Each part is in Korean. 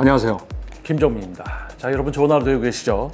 안녕하세요. 김정민입니다. 자, 여러분 좋은 하루 되고 계시죠?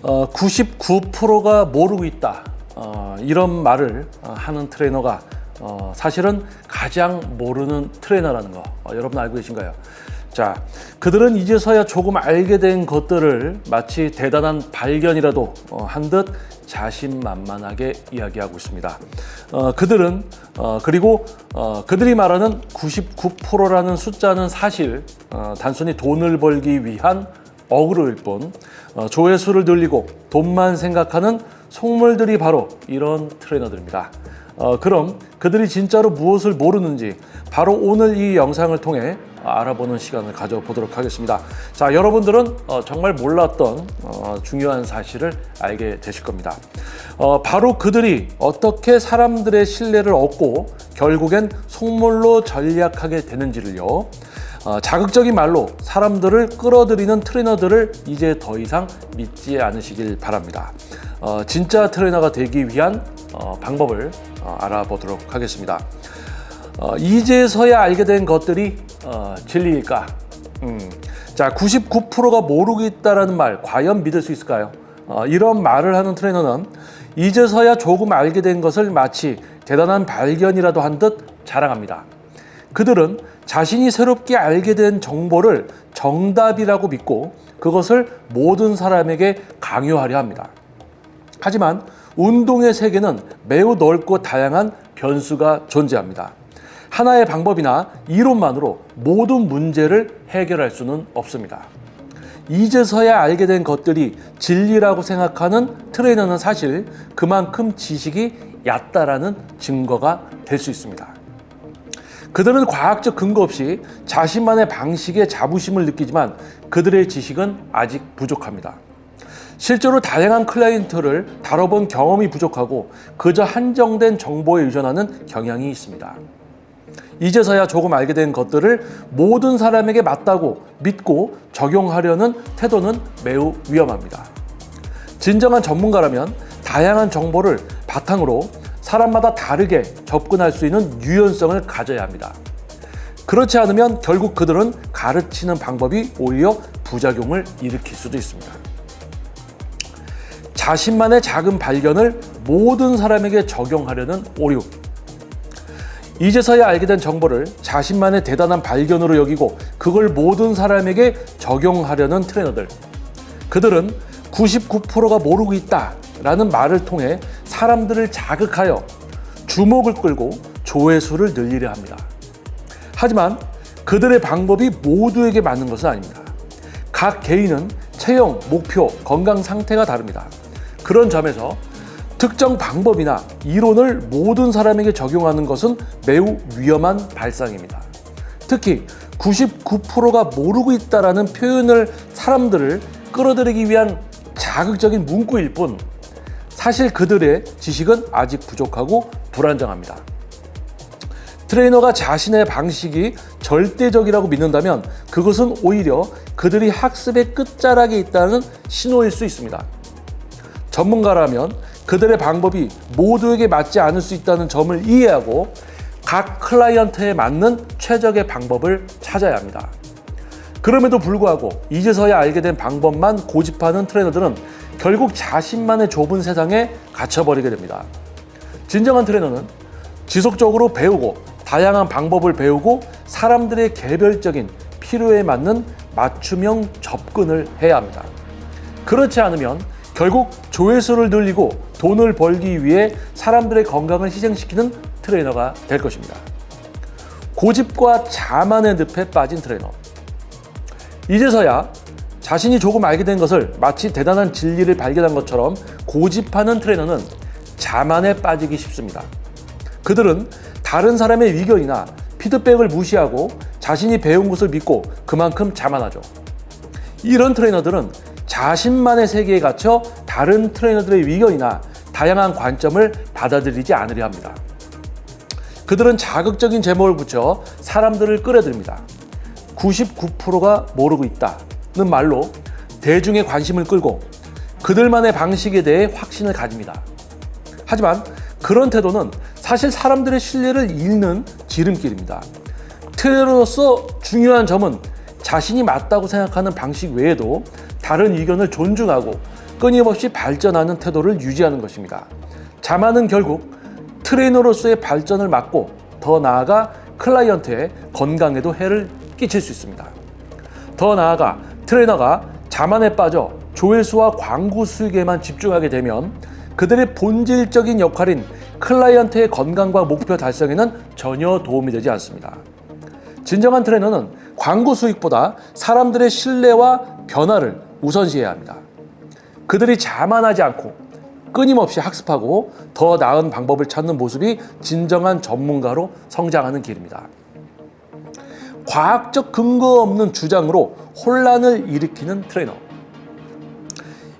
어, 99%가 모르고 있다. 어, 이런 말을 어, 하는 트레이너가 어, 사실은 가장 모르는 트레이너라는 거 어, 여러분 알고 계신가요? 자, 그들은 이제서야 조금 알게 된 것들을 마치 대단한 발견이라도 어, 한듯 자신만만하게 이야기하고 있습니다. 어, 그들은 어, 그리고 어, 그들이 말하는 99%라는 숫자는 사실 어, 단순히 돈을 벌기 위한 어그로일 뿐 어, 조회수를 늘리고 돈만 생각하는 속물들이 바로 이런 트레이너들입니다. 어, 그럼 그들이 진짜로 무엇을 모르는지 바로 오늘 이 영상을 통해 알아보는 시간을 가져보도록 하겠습니다. 자, 여러분들은 어, 정말 몰랐던 어, 중요한 사실을 알게 되실 겁니다. 어, 바로 그들이 어떻게 사람들의 신뢰를 얻고 결국엔 속물로 전략하게 되는지를요. 어, 자극적인 말로 사람들을 끌어들이는 트레이너들을 이제 더 이상 믿지 않으시길 바랍니다. 어, 진짜 트레이너가 되기 위한 어, 방법을 어, 알아보도록 하겠습니다. 어, 이제서야 알게 된 것들이 어, 진리일까? 음, 자, 99%가 모르고 있다라는 말 과연 믿을 수 있을까요? 어, 이런 말을 하는 트레이너는 이제서야 조금 알게 된 것을 마치 대단한 발견이라도 한 듯 자랑합니다. 그들은 자신이 새롭게 알게 된 정보를 정답이라고 믿고 그것을 모든 사람에게 강요하려 합니다. 하지만 운동의 세계는 매우 넓고 다양한 변수가 존재합니다. 하나의 방법이나 이론만으로 모든 문제를 해결할 수는 없습니다. 이제서야 알게 된 것들이 진리라고 생각하는 트레이너는 사실 그만큼 지식이 얕다라는 증거가 될 수 있습니다. 그들은 과학적 근거 없이 자신만의 방식에 자부심을 느끼지만 그들의 지식은 아직 부족합니다. 실제로 다양한 클라이언트를 다뤄본 경험이 부족하고 그저 한정된 정보에 의존하는 경향이 있습니다. 이제서야 조금 알게 된 것들을 모든 사람에게 맞다고 믿고 적용하려는 태도는 매우 위험합니다. 진정한 전문가라면 다양한 정보를 바탕으로 사람마다 다르게 접근할 수 있는 유연성을 가져야 합니다. 그렇지 않으면 결국 그들은 가르치는 방법이 오히려 부작용을 일으킬 수도 있습니다. 자신만의 작은 발견을 모든 사람에게 적용하려는 오류. 이제서야 알게 된 정보를 자신만의 대단한 발견으로 여기고 그걸 모든 사람에게 적용하려는 트레이너들. 그들은 99%가 모르고 있다 라는 말을 통해 사람들을 자극하여 주목을 끌고 조회수를 늘리려 합니다. 하지만 그들의 방법이 모두에게 맞는 것은 아닙니다. 각 개인은 체형, 목표, 건강 상태가 다릅니다. 그런 점에서 특정 방법이나 이론을 모든 사람에게 적용하는 것은 매우 위험한 발상입니다. 특히 99%가 모르고 있다라는 표현을 사람들을 끌어들이기 위한 자극적인 문구일 뿐 사실 그들의 지식은 아직 부족하고 불안정합니다. 트레이너가 자신의 방식이 절대적이라고 믿는다면 그것은 오히려 그들이 학습의 끝자락에 있다는 신호일 수 있습니다. 전문가라면 그들의 방법이 모두에게 맞지 않을 수 있다는 점을 이해하고 각 클라이언트에 맞는 최적의 방법을 찾아야 합니다. 그럼에도 불구하고 이제서야 알게 된 방법만 고집하는 트레이너들은 결국 자신만의 좁은 세상에 갇혀버리게 됩니다. 진정한 트레이너는 지속적으로 배우고 다양한 방법을 배우고 사람들의 개별적인 필요에 맞는 맞춤형 접근을 해야 합니다. 그렇지 않으면 결국 조회수를 늘리고 돈을 벌기 위해 사람들의 건강을 희생시키는 트레이너가 될 것입니다. 고집과 자만의 늪에 빠진 트레이너. 이제서야 자신이 조금 알게 된 것을 마치 대단한 진리를 발견한 것처럼 고집하는 트레이너는 자만에 빠지기 쉽습니다. 그들은 다른 사람의 의견이나 피드백을 무시하고 자신이 배운 것을 믿고 그만큼 자만하죠. 이런 트레이너들은 자신만의 세계에 갇혀 다른 트레이너들의 의견이나 다양한 관점을 받아들이지 않으려 합니다. 그들은 자극적인 제목을 붙여 사람들을 끌어들입니다. 99%가 모르고 있다는 말로 대중의 관심을 끌고 그들만의 방식에 대해 확신을 가집니다. 하지만 그런 태도는 사실 사람들의 신뢰를 잃는 지름길입니다. 트레이너로서 중요한 점은 자신이 맞다고 생각하는 방식 외에도 다른 의견을 존중하고 끊임없이 발전하는 태도를 유지하는 것입니다. 자만은 결국 트레이너로서의 발전을 막고 더 나아가 클라이언트의 건강에도 해를 끼칠 수 있습니다. 더 나아가 트레이너가 자만에 빠져 조회수와 광고 수익에만 집중하게 되면 그들의 본질적인 역할인 클라이언트의 건강과 목표 달성에는 전혀 도움이 되지 않습니다. 진정한 트레이너는 광고 수익보다 사람들의 신뢰와 변화를 우선시해야 합니다. 그들이 자만하지 않고 끊임없이 학습하고 더 나은 방법을 찾는 모습이 진정한 전문가로 성장하는 길입니다. 과학적 근거 없는 주장으로 혼란을 일으키는 트레이너.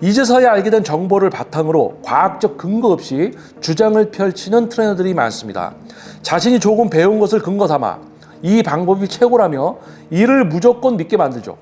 이제서야 알게 된 정보를 바탕으로 과학적 근거 없이 주장을 펼치는 트레이너들이 많습니다. 자신이 조금 배운 것을 근거 삼아 이 방법이 최고라며 이를 무조건 믿게 만들죠.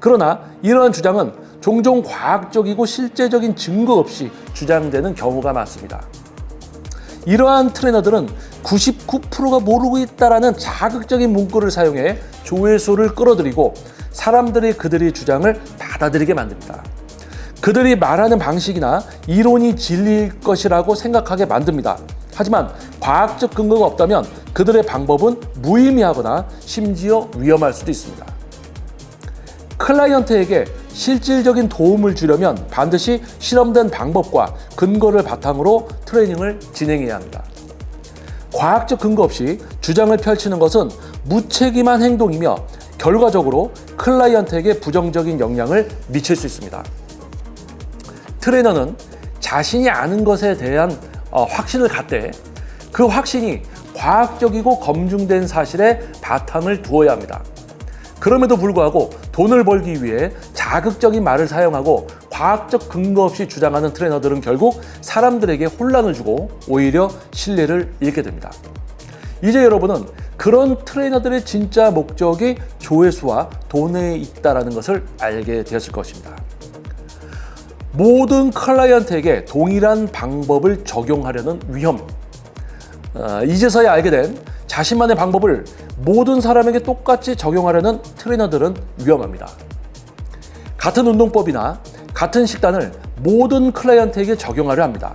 그러나 이러한 주장은 종종 과학적이고 실제적인 증거 없이 주장되는 경우가 많습니다. 이러한 트레이너들은 99%가 모르고 있다라는 자극적인 문구를 사용해 조회수를 끌어들이고 사람들이 그들의 주장을 받아들이게 만듭니다. 그들이 말하는 방식이나 이론이 진리일 것이라고 생각하게 만듭니다. 하지만 과학적 근거가 없다면 그들의 방법은 무의미하거나 심지어 위험할 수도 있습니다. 클라이언트에게 실질적인 도움을 주려면 반드시 실험된 방법과 근거를 바탕으로 트레이닝을 진행해야 합니다. 과학적 근거 없이 주장을 펼치는 것은 무책임한 행동이며 결과적으로 클라이언트에게 부정적인 영향을 미칠 수 있습니다. 트레이너는 자신이 아는 것에 대한 어, 확신을 갖되 그 확신이 과학적이고 검증된 사실에 바탕을 두어야 합니다. 그럼에도 불구하고 돈을 벌기 위해 자극적인 말을 사용하고 과학적 근거 없이 주장하는 트레이너들은 결국 사람들에게 혼란을 주고 오히려 신뢰를 잃게 됩니다. 이제 여러분은 그런 트레이너들의 진짜 목적이 조회수와 돈에 있다는 것을 알게 되었을 것입니다. 모든 클라이언트에게 동일한 방법을 적용하려는 위험. 어, 이제서야 알게 된 자신만의 방법을 모든 사람에게 똑같이 적용하려는 트레이너들은 위험합니다. 같은 운동법이나 같은 식단을 모든 클라이언트에게 적용하려 합니다.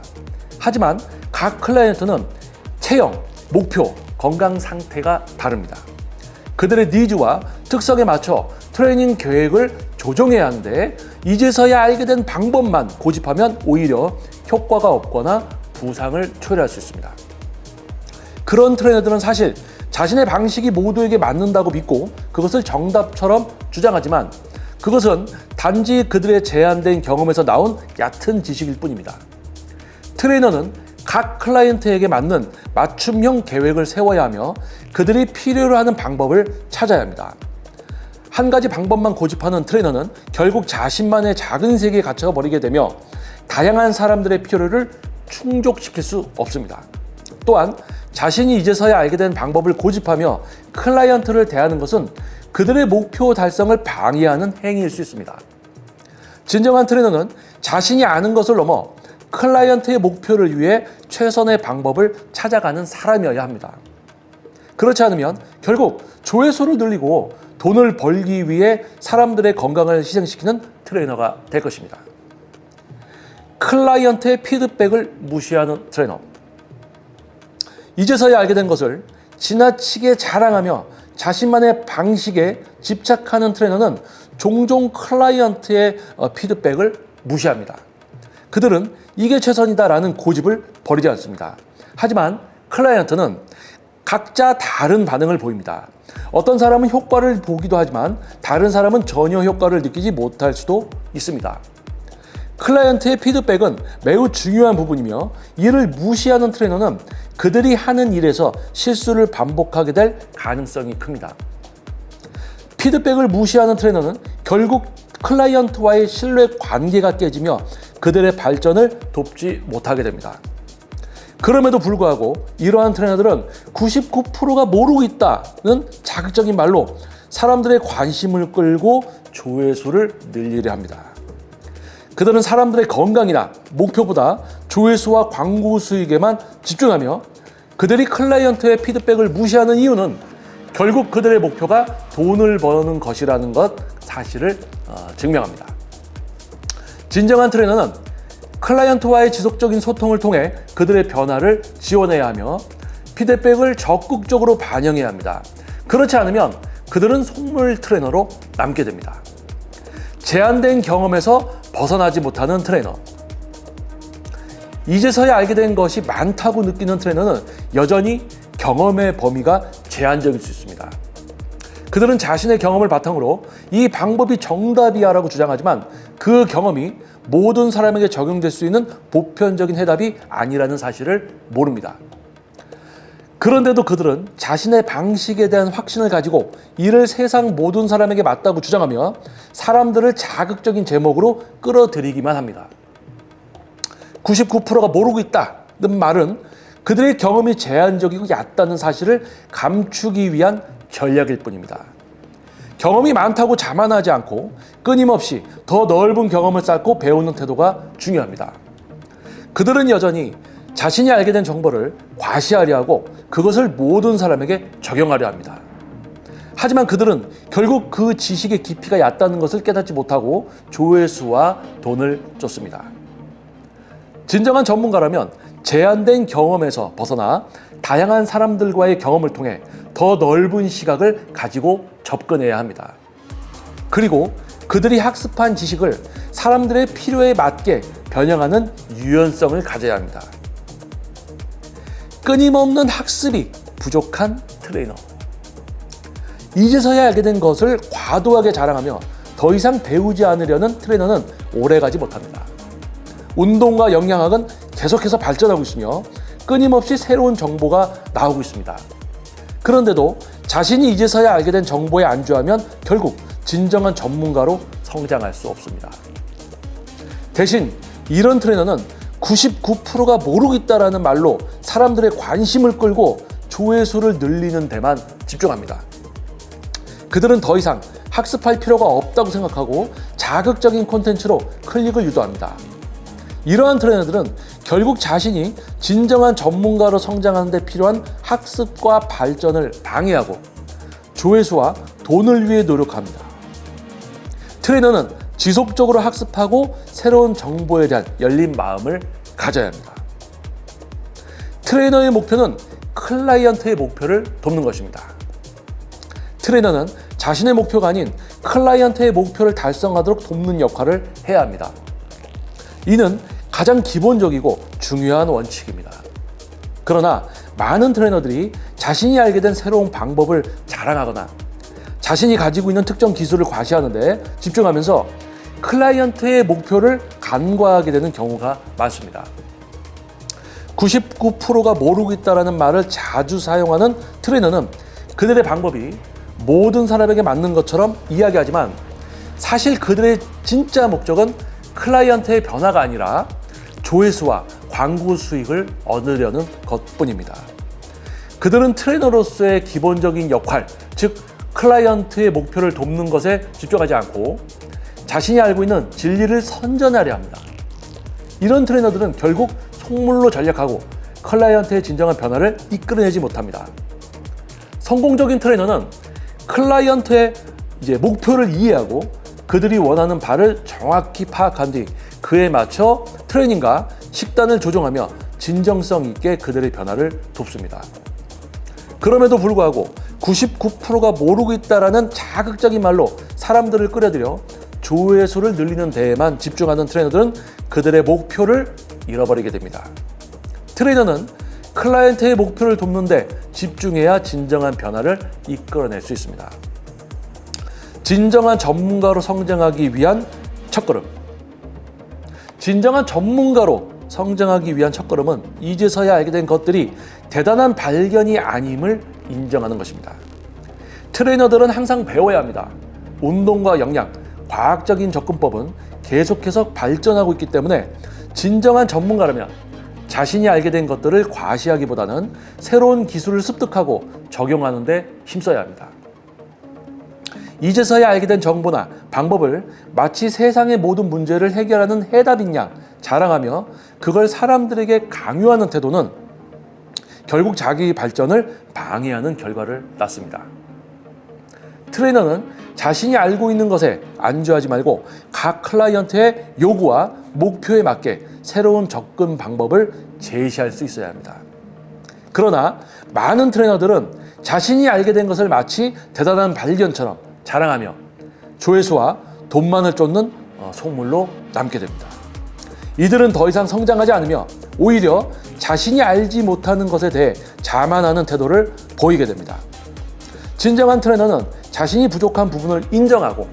하지만 각 클라이언트는 체형, 목표, 건강 상태가 다릅니다. 그들의 니즈와 특성에 맞춰 트레이닝 계획을 조정해야 하는데 이제서야 알게 된 방법만 고집하면 오히려 효과가 없거나 부상을 초래할 수 있습니다. 그런 트레이너들은 사실 자신의 방식이 모두에게 맞는다고 믿고 그것을 정답처럼 주장하지만 그것은 단지 그들의 제한된 경험에서 나온 얕은 지식일 뿐입니다. 트레이너는 각 클라이언트에게 맞는 맞춤형 계획을 세워야 하며 그들이 필요로 하는 방법을 찾아야 합니다. 한 가지 방법만 고집하는 트레이너는 결국 자신만의 작은 세계에 갇혀 버리게 되며 다양한 사람들의 필요를 충족시킬 수 없습니다. 또한 자신이 이제서야 알게 된 방법을 고집하며 클라이언트를 대하는 것은 그들의 목표 달성을 방해하는 행위일 수 있습니다. 진정한 트레이너는 자신이 아는 것을 넘어 클라이언트의 목표를 위해 최선의 방법을 찾아가는 사람이어야 합니다. 그렇지 않으면 결국 조회수를 늘리고 돈을 벌기 위해 사람들의 건강을 희생시키는 트레이너가 될 것입니다. 클라이언트의 피드백을 무시하는 트레이너. 이제서야 알게 된 것을 지나치게 자랑하며 자신만의 방식에 집착하는 트레이너는 종종 클라이언트의 어, 피드백을 무시합니다. 그들은 이게 최선이다라는 고집을 버리지 않습니다. 하지만 클라이언트는 각자 다른 반응을 보입니다. 어떤 사람은 효과를 보기도 하지만 다른 사람은 전혀 효과를 느끼지 못할 수도 있습니다. 클라이언트의 피드백은 매우 중요한 부분이며 이를 무시하는 트레이너는 그들이 하는 일에서 실수를 반복하게 될 가능성이 큽니다. 피드백을 무시하는 트레이너는 결국 클라이언트와의 신뢰 관계가 깨지며 그들의 발전을 돕지 못하게 됩니다. 그럼에도 불구하고 이러한 트레이너들은 99%가 모르고 있다는 자극적인 말로 사람들의 관심을 끌고 조회수를 늘리려 합니다. 그들은 사람들의 건강이나 목표보다 조회수와 광고 수익에만 집중하며 그들이 클라이언트의 피드백을 무시하는 이유는 결국 그들의 목표가 돈을 버는 것이라는 것 사실을 어, 증명합니다. 진정한 트레이너는 클라이언트와의 지속적인 소통을 통해 그들의 변화를 지원해야 하며 피드백을 적극적으로 반영해야 합니다. 그렇지 않으면 그들은 속물 트레이너로 남게 됩니다. 제한된 경험에서 벗어나지 못하는 트레이너. 이제서야 알게 된 것이 많다고 느끼는 트레이너는 여전히 경험의 범위가 제한적일 수 있습니다. 그들은 자신의 경험을 바탕으로 이 방법이 정답이야라고 주장하지만 그 경험이 모든 사람에게 적용될 수 있는 보편적인 해답이 아니라는 사실을 모릅니다. 그런데도 그들은 자신의 방식에 대한 확신을 가지고 이를 세상 모든 사람에게 맞다고 주장하며 사람들을 자극적인 제목으로 끌어들이기만 합니다. 99%가 모르고 있다는 말은 그들의 경험이 제한적이고 얕다는 사실을 감추기 위한 전략일 뿐입니다. 경험이 많다고 자만하지 않고 끊임없이 더 넓은 경험을 쌓고 배우는 태도가 중요합니다. 그들은 여전히 자신이 알게 된 정보를 과시하려 하고 그것을 모든 사람에게 적용하려 합니다. 하지만 그들은 결국 그 지식의 깊이가 얕다는 것을 깨닫지 못하고 조회수와 돈을 쫓습니다. 진정한 전문가라면 제한된 경험에서 벗어나 다양한 사람들과의 경험을 통해 더 넓은 시각을 가지고 접근해야 합니다. 그리고 그들이 학습한 지식을 사람들의 필요에 맞게 변형하는 유연성을 가져야 합니다. 끊임없는 학습이 부족한 트레이너. 이제서야 알게 된 것을 과도하게 자랑하며 더 이상 배우지 않으려는 트레이너는 오래가지 못합니다. 운동과 영양학은 계속해서 발전하고 있으며 끊임없이 새로운 정보가 나오고 있습니다. 그런데도 자신이 이제서야 알게 된 정보에 안주하면 결국 진정한 전문가로 성장할 수 없습니다. 대신 이런 트레이너는 99%가 모르고 있다라는 말로 사람들의 관심을 끌고 조회수를 늘리는 데만 집중합니다. 그들은 더 이상 학습할 필요가 없다고 생각하고 자극적인 콘텐츠로 클릭을 유도합니다. 이러한 트레이너들은 결국 자신이 진정한 전문가로 성장하는 데 필요한 학습과 발전을 방해하고 조회수와 돈을 위해 노력합니다. 트레이너는 지속적으로 학습하고 새로운 정보에 대한 열린 마음을 가져야 합니다. 트레이너의 목표는 클라이언트의 목표를 돕는 것입니다. 트레이너는 자신의 목표가 아닌 클라이언트의 목표를 달성하도록 돕는 역할을 해야 합니다. 이는 가장 기본적이고 중요한 원칙입니다. 그러나 많은 트레이너들이 자신이 알게 된 새로운 방법을 자랑하거나 자신이 가지고 있는 특정 기술을 과시하는데 집중하면서 클라이언트의 목표를 간과하게 되는 경우가 많습니다. 99%가 모르고 있다는 말을 자주 사용하는 트레이너는 그들의 방법이 모든 사람에게 맞는 것처럼 이야기하지만 사실 그들의 진짜 목적은 클라이언트의 변화가 아니라 조회수와 광고 수익을 얻으려는 것뿐입니다. 그들은 트레이너로서의 기본적인 역할, 즉 클라이언트의 목표를 돕는 것에 집중하지 않고 자신이 알고 있는 진리를 선전하려 합니다. 이런 트레이너들은 결국 속물로 전략하고 클라이언트의 진정한 변화를 이끌어내지 못합니다. 성공적인 트레이너는 클라이언트의 이제 목표를 이해하고 그들이 원하는 바를 정확히 파악한 뒤 그에 맞춰 트레이닝과 식단을 조정하며 진정성 있게 그들의 변화를 돕습니다. 그럼에도 불구하고 99%가 모르고 있다라는 자극적인 말로 사람들을 끌어들여 조회수를 늘리는 데에만 집중하는 트레이너들은 그들의 목표를 잃어버리게 됩니다. 트레이너는 클라이언트의 목표를 돕는데 집중해야 진정한 변화를 이끌어낼 수 있습니다. 진정한 전문가로 성장하기 위한 첫걸음. 진정한 전문가로 성장하기 위한 첫걸음은 이제서야 알게 된 것들이 대단한 발견이 아님을 인정하는 것입니다. 트레이너들은 항상 배워야 합니다. 운동과 영양, 과학적인 접근법은 계속해서 발전하고 있기 때문에 진정한 전문가라면 자신이 알게 된 것들을 과시하기보다는 새로운 기술을 습득하고 적용하는 데 힘써야 합니다. 이제서야 알게 된 정보나 방법을 마치 세상의 모든 문제를 해결하는 해답인 양 자랑하며 그걸 사람들에게 강요하는 태도는 결국 자기 발전을 방해하는 결과를 낳습니다. 트레이너는 자신이 알고 있는 것에 안주하지 말고 각 클라이언트의 요구와 목표에 맞게 새로운 접근 방법을 제시할 수 있어야 합니다. 그러나 많은 트레이너들은 자신이 알게 된 것을 마치 대단한 발견처럼 자랑하며 조회수와 돈만을 쫓는 어, 속물로 남게 됩니다. 이들은 더 이상 성장하지 않으며 오히려 자신이 알지 못하는 것에 대해 자만하는 태도를 보이게 됩니다. 진정한 트레이너는 자신이 부족한 부분을 인정하고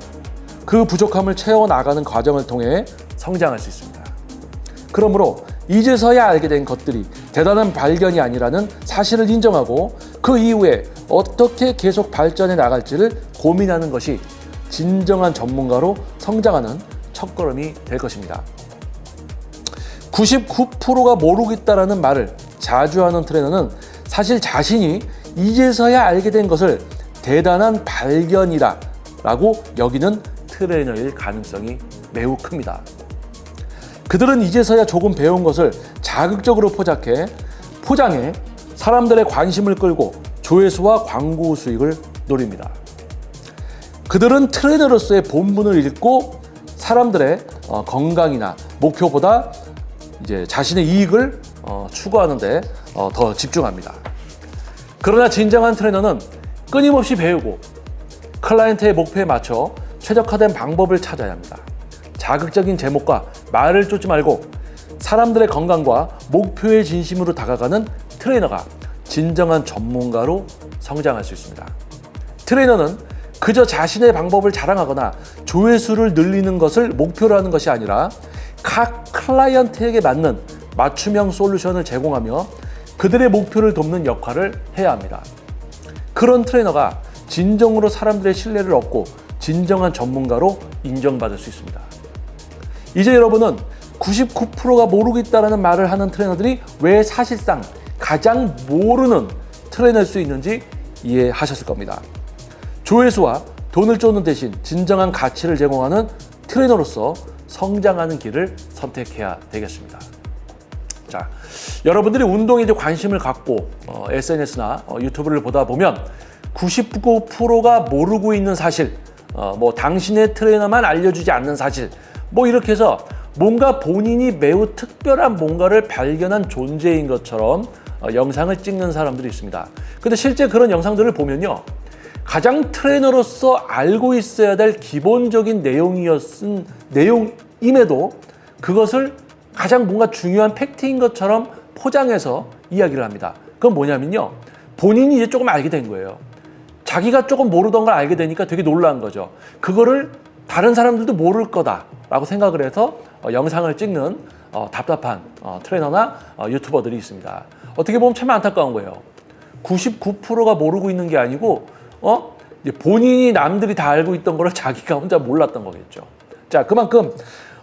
그 부족함을 채워나가는 과정을 통해 성장할 수 있습니다. 그러므로 이제서야 알게 된 것들이 대단한 발견이 아니라는 사실을 인정하고 그 이후에 어떻게 계속 발전해 나갈지를 고민하는 것이 진정한 전문가로 성장하는 첫걸음이 될 것입니다. 99%가 모르고 있다라는 말을 자주 하는 트레이너는 사실 자신이 이제서야 알게 된 것을 대단한 발견이다 라고 여기는 트레이너일 가능성이 매우 큽니다. 그들은 이제서야 조금 배운 것을 자극적으로 포장해 포장해 사람들의 관심을 끌고 조회수와 광고 수익을 노립니다. 그들은 트레이너로서의 본분을 잃고 사람들의 어, 건강이나 목표보다 이제 자신의 이익을 어, 추구하는데 어, 더 집중합니다. 그러나 진정한 트레이너는 끊임없이 배우고 클라이언트의 목표에 맞춰 최적화된 방법을 찾아야 합니다. 자극적인 제목과 말을 쫓지 말고 사람들의 건강과 목표의 진심으로 다가가는 트레이너가 진정한 전문가로 성장할 수 있습니다. 트레이너는 그저 자신의 방법을 자랑하거나 조회수를 늘리는 것을 목표로 하는 것이 아니라 각 클라이언트에게 맞는 맞춤형 솔루션을 제공하며 그들의 목표를 돕는 역할을 해야 합니다. 그런 트레이너가 진정으로 사람들의 신뢰를 얻고 진정한 전문가로 인정받을 수 있습니다. 이제 여러분은 99%가 모르고 있다는 말을 하는 트레이너들이 왜 사실상 가장 모르는 트레이너일 수 있는지 이해하셨을 겁니다. 조회수와 돈을 쫓는 대신 진정한 가치를 제공하는 트레이너로서 성장하는 길을 선택해야 되겠습니다. 자, 여러분들이 운동에 이제 관심을 갖고 어, SNS나 어, 유튜브를 보다 보면 99%가 모르고 있는 사실, 어, 뭐 당신의 트레이너만 알려주지 않는 사실, 뭐 이렇게 해서 뭔가 본인이 매우 특별한 뭔가를 발견한 존재인 것처럼 어, 영상을 찍는 사람들이 있습니다. 근데 실제 그런 영상들을 보면요. 가장 트레이너로서 알고 있어야 될 기본적인 내용이었은 내용임에도 그것을 가장 뭔가 중요한 팩트인 것처럼 포장해서 이야기를 합니다. 그건 뭐냐면요. 본인이 이제 조금 알게 된 거예요. 자기가 조금 모르던 걸 알게 되니까 되게 놀란 거죠. 그거를 다른 사람들도 모를 거다라고 생각을 해서 어, 영상을 찍는 어, 답답한 어, 트레이너나 어, 유튜버들이 있습니다. 어떻게 보면 참 안타까운 거예요. 99%가 모르고 있는 게 아니고 어? 본인이 남들이 다 알고 있던 거를 자기가 혼자 몰랐던 거겠죠. 자, 그만큼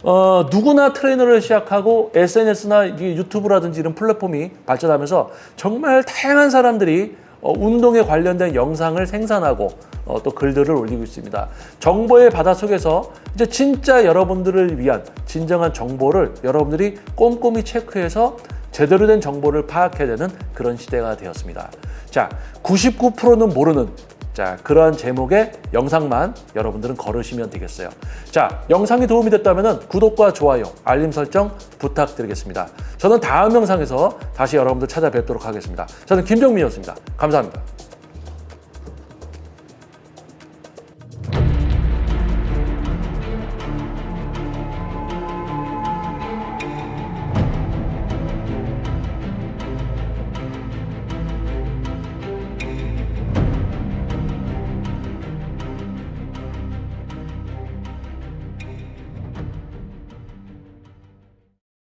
어, 누구나 트레이너를 시작하고 SNS나 유튜브라든지 이런 플랫폼이 발전하면서 정말 다양한 사람들이 어, 운동에 관련된 영상을 생산하고 어, 또 글들을 올리고 있습니다. 정보의 바닷속에서 이제 진짜 여러분들을 위한 진정한 정보를 여러분들이 꼼꼼히 체크해서 제대로 된 정보를 파악해야 되는 그런 시대가 되었습니다. 자, 99%는 모르는 자, 그러한 제목의 영상만 여러분들은 걸으시면 되겠어요. 자, 영상이 도움이 됐다면 구독과 좋아요, 알림 설정 부탁드리겠습니다. 저는 다음 영상에서 다시 여러분들 찾아뵙도록 하겠습니다. 저는 김정민이었습니다. 감사합니다.